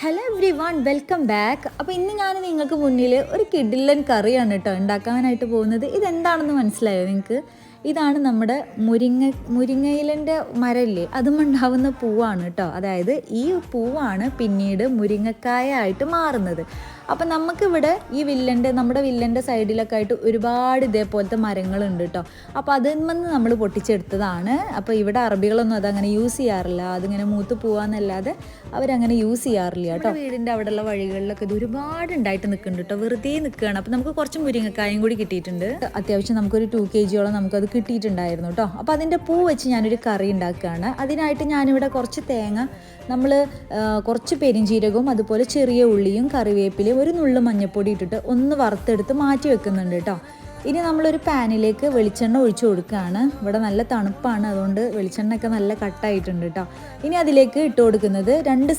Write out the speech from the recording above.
Hello everyone welcome back അപ്പോൾ ഇന്ന് ഞാൻ നിങ്ങൾക്ക് മുന്നിൽ ഒരു കിഡില്ലൻ കറിയാണ് കേട്ടോ ഉണ്ടാക്കാനായിട്ട് പോകുന്നത്. ഇതെന്താണെന്ന് മനസ്സിലായോ നിങ്ങൾക്ക്? ഇതാണ് നമ്മുടെ മുരിങ്ങ മുരിങ്ങയിലന്റെ മരമില്ലേ അതും ഉണ്ടാവുന്ന പൂവാണ് കേട്ടോ. അതായത് ഈ പൂവാണ് പിന്നീട് മുരിങ്ങക്കായ ആയിട്ട് മാറുന്നത്. അപ്പം നമുക്കിവിടെ ഈ വില്ലന്റെ നമ്മുടെ വില്ലന്റെ സൈഡിലൊക്കെ ആയിട്ട് ഒരുപാട് ഇതേപോലത്തെ മരങ്ങളുണ്ട് കേട്ടോ. അപ്പോൾ അതിൽ നിന്ന് നമ്മൾ പൊട്ടിച്ചെടുത്തതാണ്. അപ്പോൾ ഇവിടെ അറബികളൊന്നും അതങ്ങനെ യൂസ് ചെയ്യാറില്ല. അതിങ്ങനെ മൂത്ത് പോവാന്നല്ലാതെ അവരങ്ങനെ യൂസ് ചെയ്യാറില്ല കേട്ടോ. വീടിന്റെ അവിടെയുള്ള വഴികളിലൊക്കെ ഇത് ഒരുപാട് ഉണ്ടായിട്ട് നിൽക്കുന്നുണ്ട് കേട്ടോ. വെറുതെ നിൽക്കുകയാണ്. അപ്പോൾ നമുക്ക് കുറച്ച് മുരിങ്ങക്കായും കൂടി കിട്ടിയിട്ടുണ്ട്. അത്യാവശ്യം നമുക്കൊരു ടു കെ ജിയോളം നമുക്കത് കിട്ടിയിട്ടുണ്ടായിരുന്നു കേട്ടോ അപ്പോൾ അതിന്റെ പൂ വെച്ച് ഞാനൊരു കറി ഉണ്ടാക്കുകയാണ്. അതിനായിട്ട് ഞാനിവിടെ കുറച്ച് തേങ്ങ നമ്മൾ കുറച്ച് പെരിഞ്ചീരകവും അതുപോലെ ചെറിയ ഉള്ളിയും കറിവേപ്പിലയും ഒരു നുള്ളു മഞ്ഞൾപ്പൊടി ഇട്ടിട്ട് ഒന്ന് വറുത്തെടുത്ത് മാറ്റി വെക്കുന്നുണ്ട് കേട്ടോ ഇനി നമ്മളൊരു പാനിലേക്ക് വെളിച്ചെണ്ണ ഒഴിച്ചു കൊടുക്കുകയാണ്. ഇവിടെ നല്ല തണുപ്പാണ് അതുകൊണ്ട് വെളിച്ചെണ്ണയൊക്കെ നല്ല കട്ടായിട്ടുണ്ട് കേട്ടോ ഇനി അതിലേക്ക് ഇട്ട് കൊടുക്കുന്നത് രണ്ട്